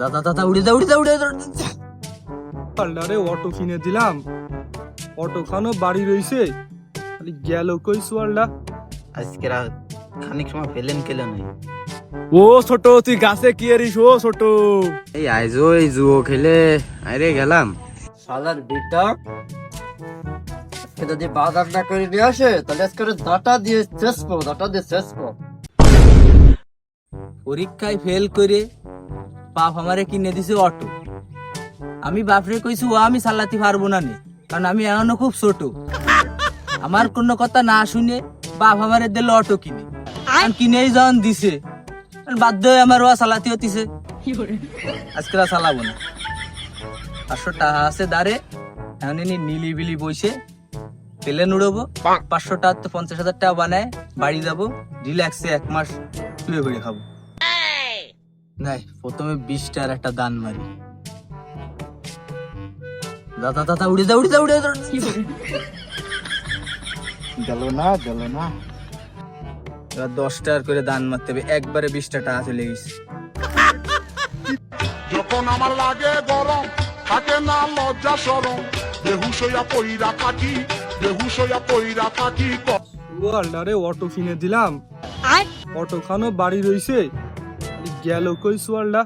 দাদা দাদা উড়ে যা উড়ে যা উড়ে পাল্লারে অটো কিনে দিলাম। অটো খানো বাড়ি রইছে। খালি গেল কই সোয়ালটা? আজকে রাত খানিক সময় ফেলেন কেলে নাই? ও ছোট তুই গাছে কি এরিস? ও ছোট। এই আইজো এই জুয়ো খেলে। আরে গেলাম। শালার বেটা। যদি বাজার না করে নিয়ে আসে তাহলে আজকে দাঁটা দিয়ে শেষ করব দাঁটা দিয়ে শেষ করব পরীক্ষায় ফেল করে বাপ আমারে কিনে দিছে অটো। আমি বাপরে কইছি, ও, আমি চালাতে পারব না নে, কারণ আমি এখনও খুব ছোট। আমার কোনো কথা না শুনে বাপ আমারে দিল অটো কিনে। আর কিনেই যখন দিছে বাধ্য হয়ে আমার ওয়া চালাতে হতিছে। আজকে চালাবো না। পাঁচশো টাকা আছে দাঁড়ে, এখন ইনি নিলি বিলি বইছে, প্লেন উড়বো, পাঁচশো টাকা তো পঞ্চাশ হাজার টাকা বানায়, বাড়ি যাব, রিল্যাক্সে এক মাস শুয়ে ঘুরে খাব। নাই প্রথমে বিশটার একটা দান মারি। দাদা দাদা উড়ে যা উড়ে যা উড়ে যা। গেল না গেল না। এবার দশ টাকার করে দান মারতে হবে। একবারে বিশটা টাকা চলে গেছে। যখন আমার লাগে গরম থাকে না লজ্জা সরম বেহুশ হইয়া পইরা থাকি বেহুশ হইয়া পইরা থাকি। সোয়ালটারে অটো কিনে দিলাম। অটো খানো বাড়ি রইছে। গেল কই সোয়ালটা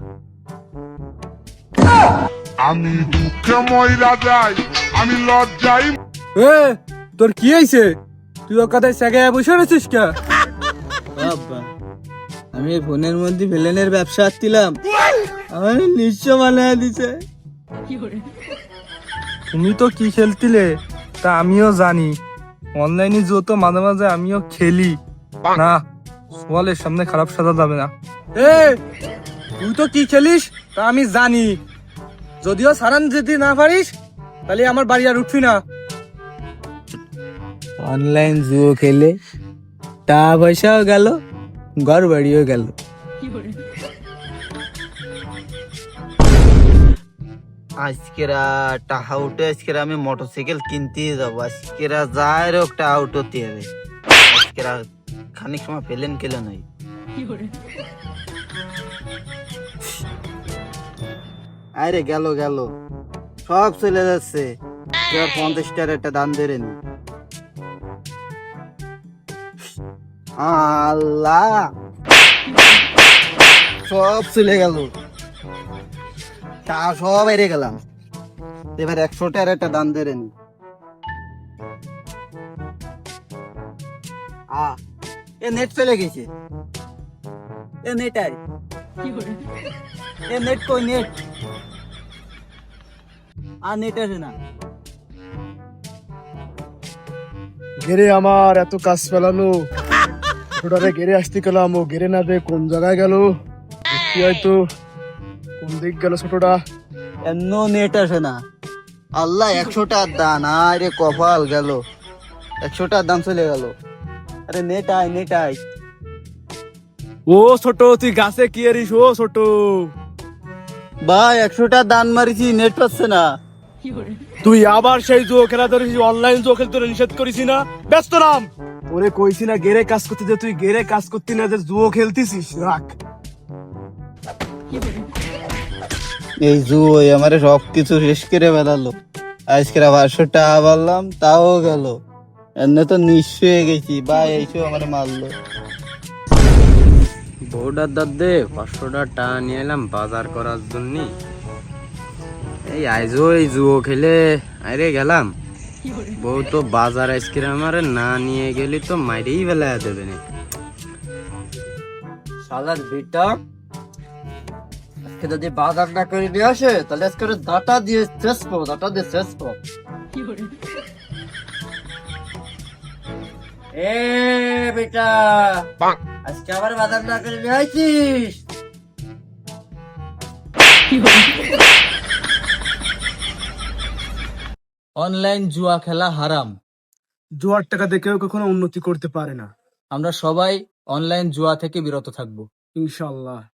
আমি দুঃখে ময়রা যাই আমি লজ্জাই এ তোর কি হয়েছে তুই ও কথায় সেগায় বসে রয়েছিস কে? বাবা আমি এই ফোনের মধ্যে ভিলেনের ব্যবসা আসছিলাম আমার নিঃস্ব বানায় দিছে। তুমি তো কি খেলছিলে তা আমিও জানি। অনলাইনে যত মাঝে মাঝে আমিও খেলি। না সোয়ালের সামনে খারাপ সাজা যাবে না। এ তুই তো কি খেলিস? তা আমি জানি। যদিও সারান যদি না পারিস তাহলে আমার বাড়ি আর উঠবি না। অনলাইন জুয়ো খেলে টাকা পয়সাও গেল ঘর বাড়িও গেল। আজকেরা টাকা উঠে আজকেরা আমি মোটরসাইকেল কিনতে যাব। আজকেরা যাই হোক টাকা উঠতে হবে। আজকেরা খানিক সময় পেলেন কেলে নাই আরে গেল গেল। সব চলে যাচ্ছে। এবার পঞ্চাশ টাকার একটা দান দেরেন আল্লাহ! সব চলে গেল। তা সব এড়ে গেলাম। এবার একশো টাকার একটা দান দেরেন আ এ নেট চলে গেছে। এ নেট আর। এ নেট কই নেট আর নেট আসে না। গেরে আমার এত কাজ ফেলানো ছোটারে গেরে আসতে গেলাম ও গেরে না দে কোন জায়গায় গেল? কি হয়তো কোন দিক গেল ছোটটা এন্ন নেট আসে না। আল্লাহ একশো টাকার দান আরে কপাল গেল। একশো টাকার দাম চলে গেল। আরে নেট আয় নেট আয় ও ছোট তুই গাছে কি এরিস? ও ছোট। ভাই একশো টাকা দান মারিছি নেট পাচ্ছে না। তুই আবার সেই জুয়ো খেলা ধরিস অনলাইন জুয়ো খেলতে নিষেধ করিস না? ব্যস্ত রাম। ওরে কইছি না গেরে কাজ করতে যে তুই গেরে কাজ করতে না যে জুয়ো খেলতিছিস রাখ। এই জুই আমারে সব কিছু শেষ করে বেড়ালো আজকে আবার টাকা বললাম তাও গেল। এমনি তো নিঃস্ব হয়ে গেছি। ভাই এইসব আমারে মারলো। বউডার দাদে পাঁচশোটা টাকা নিয়ে এলাম বাজার করার জন্য। এই আইজো এই জুয়ো খেলে আরে গেলাম। বউ তো বাজার আইসক্রিম আমার না নিয়ে গেলি তো মাইরেই বেলায় দেবে না। শালার বেটা আজকে যদি বাজার না করে নিয়ে আসে তাহলে আজকে দাঁটা দিয়ে শেষ করব দাঁটা দিয়ে শেষ করব এ বেটা। আজকে আবার বাজার না করে নিয়ে আসিস অনলাইন জুয়া খেলা হারাম। জুয়ার টাকা দেখেও কখনো উন্নতি করতে পারে না। আমরা সবাই অনলাইন জুয়া থেকে বিরত থাকব। ইনশাল্লাহ